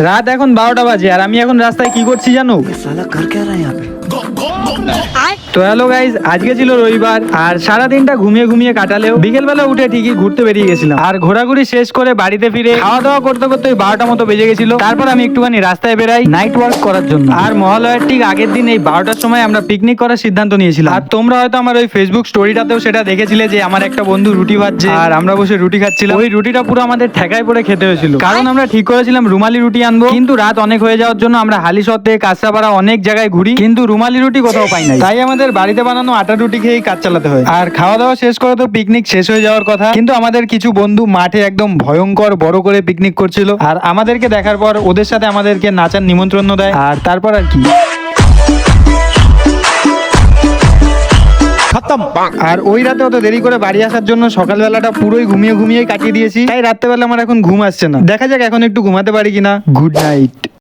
রাত এখন বারোটা বাজে আর আমি এখন রাস্তায় কি করছি জানো? তো হ্যালো গাইজ আজকে ছিল রবিবার, আর সারা দিনটা ঘুমিয়ে ঘুমিয়ে কাটালেও বিকেলবেলা উঠে ঠিকই ঘুরতে বেরিয়ে গেছিলাম। আর ঘোরাঘুরি শেষ করে বাড়িতে ফিরে খাওয়া দাওয়া করতে করতে ওই বারোটা মতো বেজে গেছিল। তারপর আমি একটুখানি রাস্তায় বেরাই নাইট ওয়ার্ক করার জন্য। আর মহালয়ের ঠিক আগের দিন এই বারোটার সময় আমরা পিকনিক করার সিদ্ধান্ত নিয়েছিলাম। আর তোমরা হয়তো আমার ওই ফেসবুক স্টোরিটাতেও সেটা দেখেছিলে যে আমার একটা বন্ধু রুটি ভাজছে, আর আমরা বসে রুটি খাচ্ছিলাম। ওই রুটিটা পুরো আমাদের ঠেকায় পড়ে খেতে হয়েছিল। কারণ আমরা ঠিক করেছিলাম রুমালি রুটি আনব। কিন্তু রাত অনেক হয়ে যাওয়ার জন্য আমরা হালিশতে কাঁচা অনেক জায়গায় ঘুরি, কিন্তু রুমালি রুটি কোথাও পাই নাই। তাই আমাদের আমাদের বাড়িতে বানানো আটা রুটি খেয়েই কাজ চালাতে হয়। আর খাওয়া দাওয়া শেষ করে তো পিকনিক শেষ হয়ে যাওয়ার কথা। কিন্তু আমাদের কিছু বন্ধু মাঠে একদম ভয়ঙ্কর বড় করে পিকনিক করছিল। আর আমাদেরকে দেখার পর ওদের সাথে আমাদেরকে নাচার নিমন্ত্রণ দেয়। আর তারপর আর কি। আর ওই রাতে অত দেরি করে বাড়ি আসার জন্য সকালবেলাটা পুরোই ঘুমিয়ে ঘুমিয়ে কাটিয়ে দিয়েছি। তাই রাত্রেবেলা আমার এখন ঘুম আসছে না। দেখা যাক এখন একটু ঘুমাতে পারি কিনা। Good night